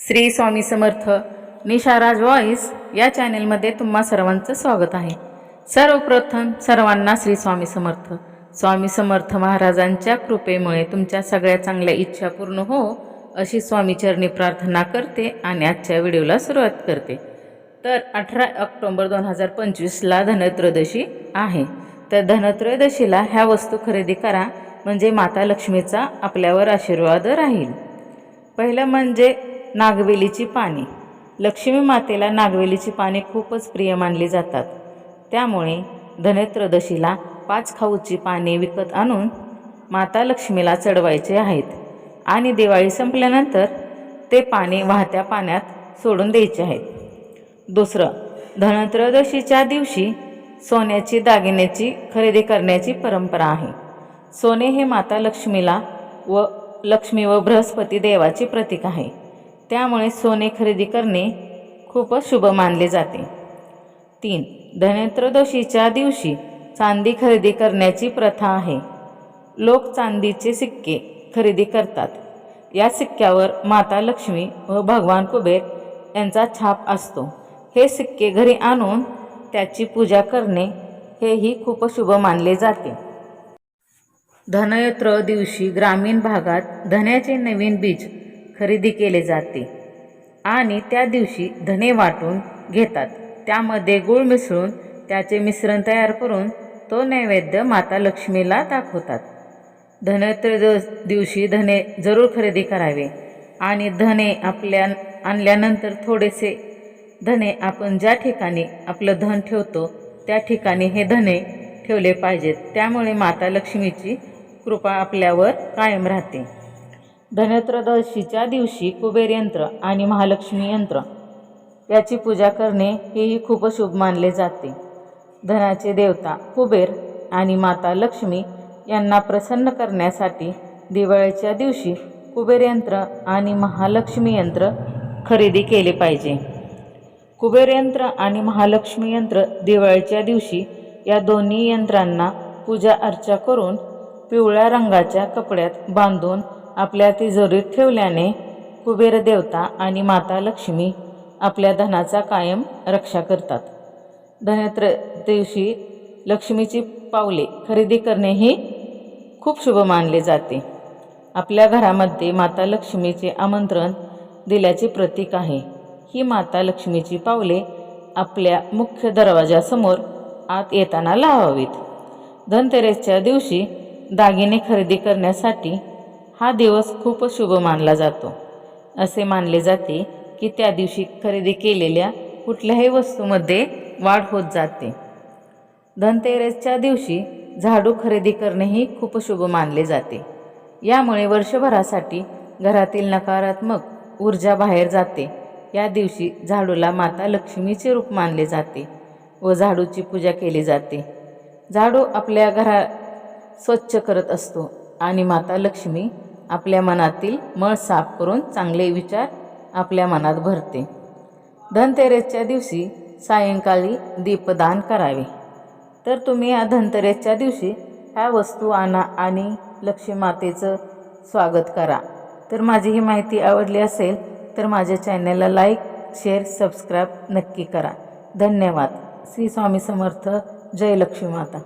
Shri Swami Samarth निशाराज voice या चॅनेलमध्ये तुम्हा सर्वांचं स्वागत आहे. सर्वप्रथम सर्वांना श्री स्वामी समर्थ. स्वामी समर्थ महाराजांच्या कृपेमुळे तुमच्या सगळ्या चांगल्या इच्छा पूर्ण हो अशी स्वामीचरणी प्रार्थना करते आणि आजच्या व्हिडिओला सुरुवात करते. तर अठरा ऑक्टोंबर दोन हजार पंचवीसला धनत्रयोदशी आहे. तर धनत्रयोदशीला ह्या वस्तू खरेदी करा म्हणजे माता लक्ष्मीचा आपल्यावर आशीर्वाद राहील. पहिलं म्हणजे नागवेलीची पाने लक्ष्मी मातेला नागवेलीची पाने खूपच प्रिय मानली जातात. त्यामुळे धनत्रदशीला पाच खाऊची पाने विकत आणून माता लक्ष्मीला चढवायचे आहेत आणि दिवाळी संपल्यानंतर ते पाने वाहत्या पाण्यात सोडून द्यायचे आहेत. दुसरं धनत्रयोदशीच्या दिवशी सोन्याची दागिन्याची खरेदी करण्याची परंपरा आहे. सोने हे माता लक्ष्मीला व लक्ष्मी व बृहस्पती देवाचे प्रतीक आहे. त्यामुळे सोने खरेदी करणे खूपच शुभ मानले जाते. तीन धनत्रयोदशीच्या दिवशी चांदी खरेदी करण्याची प्रथा आहे. लोक चांदीचे सिक्के खरेदी करतात. या सिक्क्यावर माता लक्ष्मी व भगवान कुबेर यांचा छाप असतो. हे सिक्के घरी आणून त्याची पूजा करणे हेही खूप शुभ मानले जाते. धनयत्र दिवशी ग्रामीण भागात धन्याचे नवीन बीज खरेदी केले जाते. आणि त्या दिवशी धने वाटून घेतात. त्यामध्ये गूळ मिसळून त्याचे मिश्रण तयार करून तो नैवेद्य माता लक्ष्मीला दाखवतात. धनत्रयोदश दिवशी धने जरूर खरेदी करावे. आणि धने आपल्या आणल्यानंतर थोडेसे धने आपण ज्या ठिकाणी आपलं धन ठेवतो त्या ठिकाणी हे धने ठेवले पाहिजेत. त्यामुळे माता लक्ष्मीची कृपा आपल्यावर कायम राहते. धनत्रदशीच्या दिवशी कुबेर यंत्र आणि महालक्ष्मी यंत्र याची पूजा करणे हेही खूप शुभ मानले जाते. धनाचे देवता कुबेर आणि माता लक्ष्मी यांना प्रसन्न करण्यासाठी दिवाळीच्या दिवशी कुबेर यंत्र आणि महालक्ष्मी यंत्र खरेदी केले पाहिजे. कुबेर यंत्र आणि महालक्ष्मी यंत्र दिवाळीच्या दिवशी या दोन्ही यंत्रांना पूजा अर्चा करून पिवळ्या रंगाच्या कपड्यात बांधून आपल्या तिजोरीत ठेवल्याने कुबेर देवता आणि माता लक्ष्मी आपल्या धनाचा कायम रक्षा करतात. धनत्र दिवशी लक्ष्मीची पावले खरेदी करणे हे खूप शुभ मानले जाते. आपल्या घरामध्ये माता लक्ष्मीचे आमंत्रण दिल्याचे प्रतीक आहे. ही माता लक्ष्मीची पावले आपल्या मुख्य दरवाजासमोर आत येताना लावावीत. धनतेरसच्या दिवशी दागिने खरेदी करण्यासाठी हा दिवस खूप शुभ मानला जातो. असे मानले जाते की त्या दिवशी खरेदी केलेल्या कुठल्याही वस्तूमध्ये वाढ होत जाते. धनतेरसच्या दिवशी झाडू खरेदी करणेही खूप शुभ मानले जाते. यामुळे वर्षभरासाठी घरातील नकारात्मक ऊर्जा बाहेर जाते. या दिवशी झाडूला माता लक्ष्मीचे रूप मानले जाते व झाडूची पूजा केली जाते. झाडू आपल्या घरा स्वच्छ करत असतो आणि माता लक्ष्मी आपल्या मनातील मळ साफ करून चांगले विचार आपल्या मनात भरते. धनतेरसच्या दिवशी सायंकाळी दीपदान करावे. तर तुम्ही या धनतेरसच्या दिवशी ह्या वस्तू आणा आणि लक्ष्मीमातेचं स्वागत करा. तर माझी ही माहिती आवडली असेल तर माझ्या चॅनलला लाईक शेअर सबस्क्राईब नक्की करा. धन्यवाद. श्री स्वामी समर्थ. जय लक्ष्मी माता